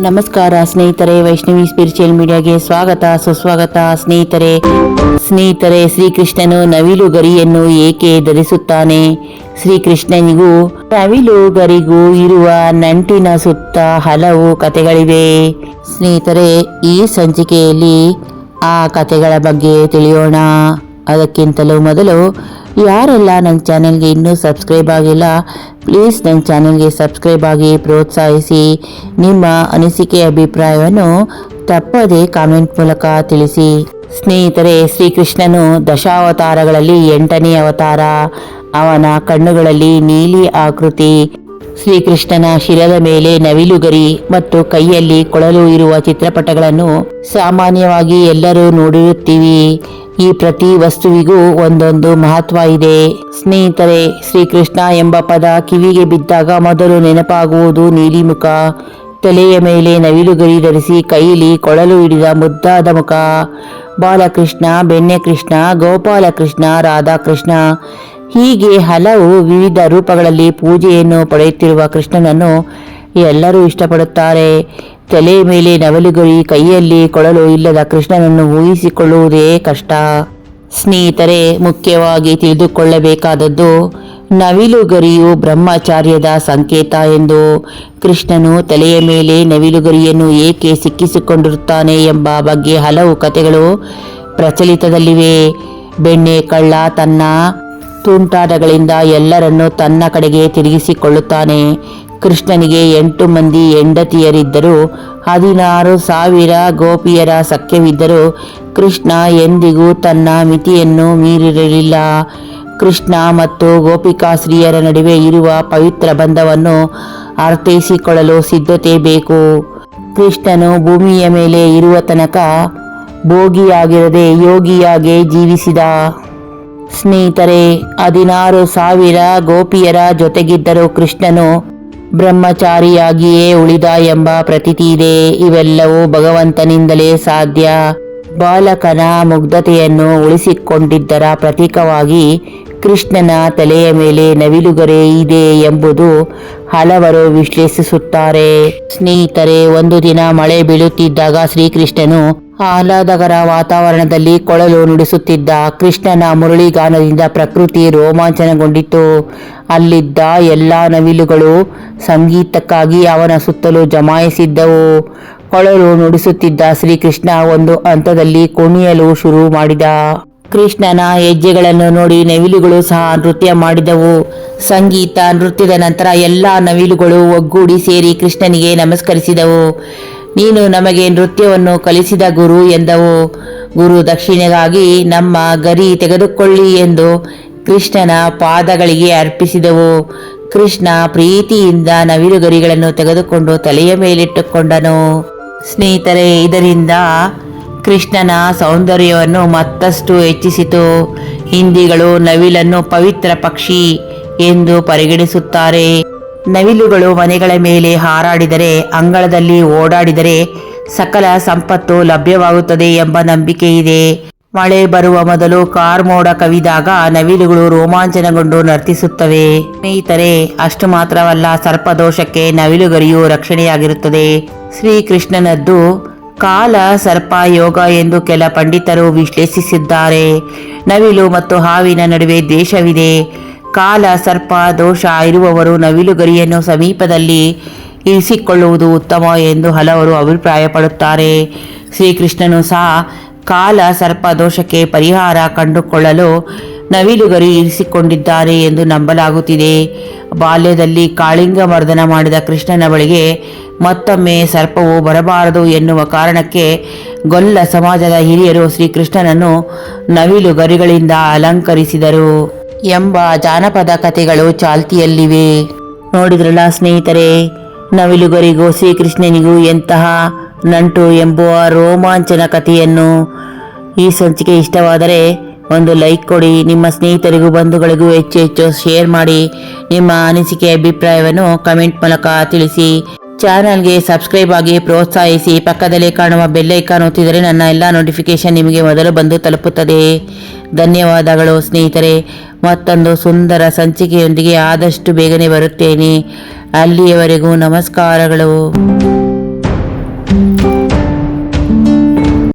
ನಮಸ್ಕಾರ ಸ್ನೇಹಿತರೆ, ವೈಷ್ಣವಿ ಸ್ಪಿರಿಚುವಲ್ ಮೀಡಿಯಾಗೆ ಸ್ವಾಗತ, ಸುಸ್ವಾಗತ. ಸ್ನೇಹಿತರೆ ಸ್ನೇಹಿತರೆ, ಶ್ರೀಕೃಷ್ಣನು ನವಿಲು ಗರಿಯನ್ನು ಏಕೆ ಧರಿಸುತ್ತಾನೆ? ಶ್ರೀಕೃಷ್ಣನಿಗೂ ನವಿಲು ಗರಿಗೂ ಇರುವ ನಂಟಿನ ಸುತ್ತ ಹಲವು ಕಥೆಗಳಿವೆ. ಸ್ನೇಹಿತರೆ, ಈ ಸಂಚಿಕೆಯಲ್ಲಿ ಆ ಕಥೆಗಳ ಬಗ್ಗೆ ತಿಳಿಯೋಣ. ಅದಕ್ಕಿಂತಲೂ ಮೊದಲು ಯಾರೆಲ್ಲ ನನ್ನ ಚಾನೆಲ್ಗೆ ಇನ್ನೂ ಸಬ್ಸ್ಕ್ರೈಬ್ ಆಗಿಲ್ಲ ಪ್ಲೀಸ್ ನನ್ನ ಚಾನೆಲ್ಗೆ ಸಬ್ಸ್ಕ್ರೈಬ್ ಆಗಿ ಪ್ರೋತ್ಸಾಹಿಸಿ. ನಿಮ್ಮ ಅನಿಸಿಕೆ ಅಭಿಪ್ರಾಯವನ್ನು ತಪ್ಪದೇ ಕಾಮೆಂಟ್ ಮೂಲಕ ತಿಳಿಸಿ. ಸ್ನೇಹಿತರೆ, ಶ್ರೀಕೃಷ್ಣನು ದಶಾವತಾರಗಳಲ್ಲಿ ಎಂಟನೇ ಅವತಾರ. ಅವನ ಕಣ್ಣುಗಳಲ್ಲಿ ನೀಲಿ ಆಕೃತಿ. ಶ್ರೀಕೃಷ್ಣನ ಶಿರದ ಮೇಲೆ ನವಿಲುಗರಿ ಮತ್ತು ಕೈಯಲ್ಲಿ ಕೊಳಲು ಇರುವ ಚಿತ್ರಪಟಗಳನ್ನು ಸಾಮಾನ್ಯವಾಗಿ ಎಲ್ಲರೂ ನೋಡಿರುತ್ತೀವಿ. ಈ ಪ್ರತಿ ವಸ್ತುವಿಗೂ ಒಂದೊಂದು ಮಹತ್ವ ಇದೆ. ಸ್ನೇಹಿತರೆ, ಶ್ರೀಕೃಷ್ಣ ಎಂಬ ಪದ ಕಿವಿಗೆ ಬಿದ್ದಾಗ ಮೊದಲು ನೆನಪಾಗುವುದು ನೀಲಿಮುಖ. ತಲೆಯ ಮೇಲೆ ನವಿಲುಗರಿ ಧರಿಸಿ ಕೈಲಿ ಕೊಳಲು ಹಿಡಿದ ಮುದ್ದಾದ ಮುಖ. ಬಾಲಕೃಷ್ಣ ಬೆಣ್ಣೆಕೃಷ್ಣ ಗೋಪಾಲಕೃಷ್ಣ, ರಾಧಾಕೃಷ್ಣ. ಹೀಗೆ ಹಲವು ವಿವಿಧ ರೂಪಗಳಲ್ಲಿ ಪೂಜೆಯನ್ನು ಪಡೆಯುತ್ತಿರುವ ಕೃಷ್ಣನನ್ನು ಎಲ್ಲರೂ ಇಷ್ಟಪಡುತ್ತಾರೆ. ತಲೆ ಮೇಲೆ ನವಲುಗರಿ, ಕೈಯಲ್ಲಿ ಕೊಳಲು ಇಲ್ಲದ ಕೃಷ್ಣನನ್ನು ಊಹಿಸಿಕೊಳ್ಳುವುದೇ ಕಷ್ಟ. ಸ್ನೇಹಿತರೆ, ಮುಖ್ಯವಾಗಿ ತಿಳಿದುಕೊಳ್ಳಬೇಕಾದದ್ದು, ನವಿಲುಗರಿಯು ಬ್ರಹ್ಮಚಾರ್ಯದ ಸಂಕೇತ ಎಂದು. ಕೃಷ್ಣನು ತಲೆಯ ಮೇಲೆ ನವಿಲುಗರಿಯನ್ನು ಏಕೆ ಸಿಕ್ಕಿಸಿಕೊಂಡಿರುತ್ತಾನೆ ಎಂಬ ಬಗ್ಗೆ ಹಲವು ಕಥೆಗಳು ಪ್ರಚಲಿತದಲ್ಲಿವೆ. ಬೆಣ್ಣೆ ಕಳ್ಳ ತನ್ನ ತುಂಟಾಟಗಳಿಂದ ಎಲ್ಲರನ್ನೂ ತನ್ನ ಕಡೆಗೆ ತಿರುಗಿಸಿಕೊಳ್ಳುತ್ತಾನೆ. ಕೃಷ್ಣನಿಗೆ ಎಂಟು ಮಂದಿ ಹೆಂಡತಿಯರಿದ್ದರು, ಹದಿನಾರು ಸಾವಿರ ಗೋಪಿಯರ ಸಖ್ಯವಿದ್ದರೂ ಕೃಷ್ಣ ಎಂದಿಗೂ ತನ್ನ ಮಿತಿಯನ್ನು ಮೀರಿರಲಿಲ್ಲ. ಕೃಷ್ಣ ಮತ್ತು ಗೋಪಿಕಾಶ್ರೀಯರ ನಡುವೆ ಇರುವ ಪವಿತ್ರ ಬಂಧವನ್ನು ಅರ್ಥೈಸಿಕೊಳ್ಳಲು ಸಿದ್ಧತೆ ಬೇಕು. ಕೃಷ್ಣನು ಭೂಮಿಯ ಮೇಲೆ ಇರುವ ತನಕ ಭೋಗಿಯಾಗಿರದೆ ಯೋಗಿಯಾಗಿ ಜೀವಿಸಿದ. ಸ್ನೇಹಿತರೆ, ಹದಿನಾರು ಸಾವಿರ ಗೋಪಿಯರ ಜೊತೆಗಿದ್ದರೂ ಕೃಷ್ಣನು ಬ್ರಹ್ಮಚಾರಿಯಾಗಿಯೇ ಉಳಿದ ಎಂಬ ಪ್ರತೀತಿ ಇದೆ. ಇವೆಲ್ಲವೂ ಭಗವಂತನಿಂದಲೇ ಸಾಧ್ಯ. ಬಾಲಕನ ಮುಗ್ಧತೆಯನ್ನು ಉಳಿಸಿಕೊಂಡಿದ್ದರ ಪ್ರತೀಕವಾಗಿ ಕೃಷ್ಣನ ತಲೆಯ ಮೇಲೆ ನವಿಲುಗರೆ ಇದೆ ಎಂಬುದು ಹಲವರು ವಿಶ್ಲೇಷಿಸುತ್ತಾರೆ. ಸ್ನೇಹಿತರೆ, ಒಂದು ದಿನ ಮಳೆ ಬೀಳುತ್ತಿದ್ದಾಗ ಶ್ರೀಕೃಷ್ಣನು ಆಹ್ಲಾದಕರ ವಾತಾವರಣದಲ್ಲಿ ಕೊಳಲು ನುಡಿಸುತ್ತಿದ್ದ ಕೃಷ್ಣನ ಮುರಳಿಗಾನದಿಂದ ಪ್ರಕೃತಿ ರೋಮಾಂಚನಗೊಂಡಿತು. ಅಲ್ಲಿದ್ದ ಎಲ್ಲ ನವಿಲುಗಳು ಸಂಗೀತಕ್ಕಾಗಿ ಅವನ ಸುತ್ತಲೂ ಜಮಾಯಿಸಿದ್ದವು. ಕೊಳಲು ನುಡಿಸುತ್ತಿದ್ದ ಶ್ರೀಕೃಷ್ಣ ಒಂದು ಹಂತದಲ್ಲಿ ಕುಣಿಯಲು ಶುರು ಮಾಡಿದ. ಕೃಷ್ಣನ ಹೆಜ್ಜೆಗಳನ್ನು ನೋಡಿ ನವಿಲುಗಳು ಸಹ ನೃತ್ಯ ಮಾಡಿದವು. ಸಂಗೀತ ನೃತ್ಯದ ನಂತರ ಎಲ್ಲ ನವಿಲುಗಳು ಒಗ್ಗೂಡಿ ಸೇರಿ ಕೃಷ್ಣನಿಗೆ ನಮಸ್ಕರಿಸಿದವು. ನೀನು ನಮಗೆ ನೃತ್ಯವನ್ನು ಕಲಿಸಿದ ಗುರು ಎಂದವು. ಗುರು ದಕ್ಷಿಣೆಗಾಗಿ ನಮ್ಮ ಗರಿ ತೆಗೆದುಕೊಳ್ಳಿ ಎಂದು ಕೃಷ್ಣನ ಪಾದಗಳಿಗೆ ಅರ್ಪಿಸಿದವು. ಕೃಷ್ಣ ಪ್ರೀತಿಯಿಂದ ನವಿಲು ಗರಿಗಳನ್ನು ತೆಗೆದುಕೊಂಡು ತಲೆಯ ಮೇಲಿಟ್ಟುಕೊಂಡನು. ಸ್ನೇಹಿತರೆ, ಇದರಿಂದ ಕೃಷ್ಣನ ಸೌಂದರ್ಯವನ್ನು ಮತ್ತಷ್ಟು ಹೆಚ್ಚಿಸಿತು. ಹಿಂದಿಗಳು ನವಿಲನ್ನು ಪವಿತ್ರ ಪಕ್ಷಿ ಎಂದು ಪರಿಗಣಿಸುತ್ತಾರೆ. ನವಿಲುಗಳು ಮನೆಗಳ ಮೇಲೆ ಹಾರಾಡಿದರೆ, ಅಂಗಳದಲ್ಲಿ ಓಡಾಡಿದರೆ ಸಕಲ ಸಂಪತ್ತು ಲಭ್ಯವಾಗುತ್ತದೆ ಎಂಬ ನಂಬಿಕೆ ಇದೆ ಮಳೆ ಬರುವ ಮೊದಲು ಕಾರ್ಮೋಡ ಕವಿದಾಗ ನವಿಲುಗಳು ರೋಮಾಂಚನಗೊಂಡು ನರ್ತಿಸುತ್ತವೆ. ಸ್ನೇಹಿತರೆ, ಅಷ್ಟು ಮಾತ್ರವಲ್ಲ ಸರ್ಪದೋಷಕ್ಕೆ ನವಿಲುಗರಿಯು ರಕ್ಷಣೆಯಾಗಿರುತ್ತದೆ. ಶ್ರೀಕೃಷ್ಣನದ್ದು ಕಾಲ ಸರ್ಪ ಯೋಗ ಎಂದು ಕೆಲ ಪಂಡಿತರು ವಿಶ್ಲೇಷಿಸಿದ್ದಾರೆ. ನವಿಲು ಮತ್ತು ಹಾವಿನ ನಡುವೆ ದೇಶವಿದೆ ಕಾಲ, ಸರ್ಪ, ದೋಷ ಇರುವವರು ನವಿಲುಗರಿಯನ್ನು ಸಮೀಪದಲ್ಲಿ ಇರಿಸಿಕೊಳ್ಳುವುದು ಉತ್ತಮ ಎಂದು ಹಲವರು ಅಭಿಪ್ರಾಯಪಡುತ್ತಾರೆ. ಶ್ರೀಕೃಷ್ಣನು ಸಹ ಕಾಲ, ಸರ್ಪ, ದೋಷಕ್ಕೆ ಪರಿಹಾರ ಕಂಡುಕೊಳ್ಳಲು ನವಿಲುಗರಿ ಇರಿಸಿಕೊಂಡಿದ್ದಾರೆ ಎಂದು ನಂಬಲಾಗುತ್ತಿದೆ. ಬಾಲ್ಯದಲ್ಲಿ ಕಾಳಿಂಗ ಮರ್ದನ ಮಾಡಿದ ಕೃಷ್ಣನ ಬಳಿಗೆ ಮತ್ತೊಮ್ಮೆ ಸರ್ಪವು ಬರಬಾರದು ಎನ್ನುವ ಕಾರಣಕ್ಕೆ ಗೊಲ್ಲ ಸಮಾಜದ ಹಿರಿಯರು ಶ್ರೀಕೃಷ್ಣನನ್ನು ನವಿಲು ಗರಿಗಳಿಂದ ಅಲಂಕರಿಸಿದರು. ಎಂಬ ಜಾನಪದ ಕಥೆಗಳು ಚಾಲ್ತಿಯಲ್ಲಿವೆ. ನೋಡಿದ್ರಲ್ಲ ಸ್ನೇಹಿತರೆ, ನವಿಲುಗರಿಗೂ ಶ್ರೀಕೃಷ್ಣನಿಗೂ ಎಂತಹ ನಂಟು ಎಂಬುವ ರೋಮಾಂಚನ ಕಥೆಯನ್ನು. ಈ ಸಂಚಿಕೆ ಇಷ್ಟವಾದರೆ ಒಂದು ಲೈಕ್ ಕೊಡಿ, ನಿಮ್ಮ ಸ್ನೇಹಿತರಿಗೂ ಬಂಧುಗಳಿಗೂ ಹೆಚ್ಚು ಹೆಚ್ಚು ಶೇರ್ ಮಾಡಿ, ನಿಮ್ಮ ಅನಿಸಿಕೆ, ಅಭಿಪ್ರಾಯವನ್ನು ಕಮೆಂಟ್ ಮೂಲಕ ತಿಳಿಸಿ. ಚಾನಲ್ಗೆ ಸಬ್ಸ್ಕ್ರೈಬ್ ಆಗಿ ಪ್ರೋತ್ಸಾಹಿಸಿ ಪಕ್ಕದಲ್ಲಿ ಕಾಣುವ ಬೆಲ್ಲೈಕಾನ್ ಒತ್ತಿದರೆ ನನ್ನ ಎಲ್ಲ ನೋಟಿಫಿಕೇಶನ್ ನಿಮಗೆ ಮೊದಲು ಬಂದು ತಲುಪುತ್ತದೆ. ಧನ್ಯವಾದಗಳು ಸ್ನೇಹಿತರೆ. ಮತ್ತೊಂದು ಸುಂದರ ಸಂಚಿಕೆಯೊಂದಿಗೆ ಆದಷ್ಟು ಬೇಗನೆ ಬರುತ್ತೇನೆ. ಅಲ್ಲಿಯವರೆಗೂ ನಮಸ್ಕಾರಗಳು.